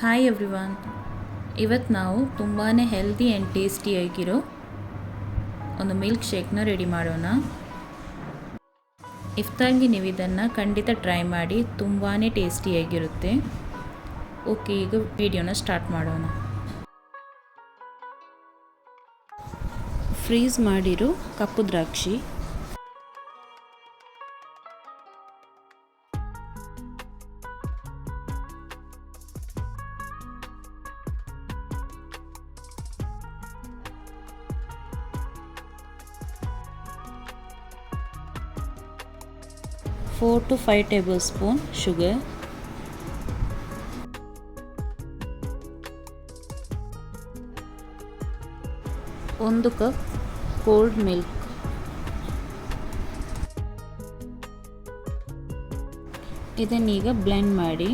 Hi everyone ಇವತ್ತು ನಾವು ತುಂಬಾ ಹೆಲ್ದಿ ಆ್ಯಂಡ್ ಟೇಸ್ಟಿಯಾಗಿರೋ ಒಂದು ಮಿಲ್ಕ್ ಶೇಕ್ನ ರೆಡಿ ಮಾಡೋಣ. ಇಫ್ತಾರ್ಗೆ ನೀವು ಇದನ್ನು ಖಂಡಿತ ಟ್ರೈ ಮಾಡಿ ತುಂಬಾ ಟೇಸ್ಟಿಯಾಗಿರುತ್ತೆ ಓಕೆ ಈಗ ವಿಡಿಯೋನ ಸ್ಟಾರ್ಟ್ ಮಾಡೋಣ. ಫ್ರೀಸ್ ಮಾಡಿರೋ ಕಪ್ಪು ದ್ರಾಕ್ಷಿ. Four to five table spoon sugar ಒಂದು ಕಪ್ ಕೋಲ್ಡ್ ಮಿಲ್ಕ್ ಇದನ್ನೀಗ ಬ್ಲೆಂಡ್ ಮಾಡಿ.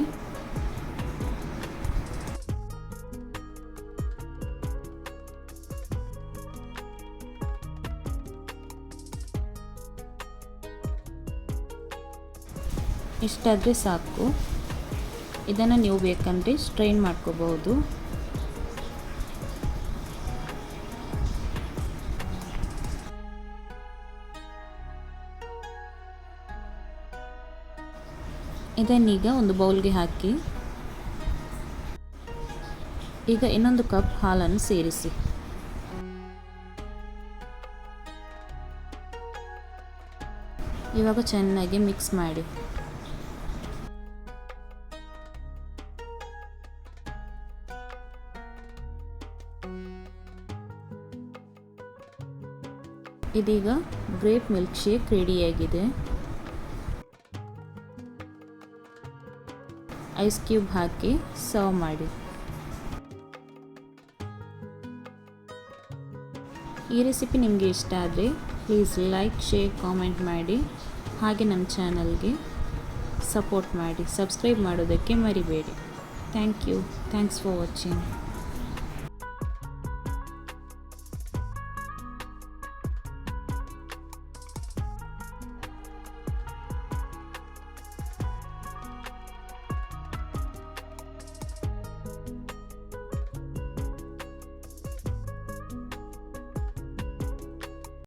ಇಷ್ಟಾದರೆ ಸಾಕು. ಇದನ್ನು ನೀವು ಬೇಕಂದರೆ ಸ್ಟ್ರೈನ್ ಮಾಡ್ಕೋಬಹುದು. ಇದನ್ನೀಗ ಒಂದು ಬೌಲ್ಗೆ ಹಾಕಿ. ಈಗ ಇನ್ನೊಂದು ಕಪ್ ಹಾಲನ್ನು ಸೇರಿಸಿ. ಇವಾಗ ಚೆನ್ನಾಗಿ ಮಿಕ್ಸ್ ಮಾಡಿ. ಇದೀಗ ಗ್ರೇಪ್ ಮಿಲ್ಕ್ ಶೇಕ್ ರೆಡಿಯಾಗಿದೆ ಐಸ್ ಕ್ಯೂಬ್ ಹಾಕಿ ಸರ್ವ್ ಮಾಡಿ. ಈ ರೆಸಿಪಿ ನಿಮಗೆ ಇಷ್ಟ ಆದರೆ ಪ್ಲೀಸ್ ಲೈಕ್ ಶೇರ್ ಕಾಮೆಂಟ್ ಮಾಡಿ. ಹಾಗೆ ನಮ್ಮ ಚಾನಲ್ಗೆ ಸಪೋರ್ಟ್ ಮಾಡಿ. ಸಬ್ಸ್ಕ್ರೈಬ್ ಮಾಡೋದಕ್ಕೆ ಮರಿಬೇಡಿ. Thank you thanks for watching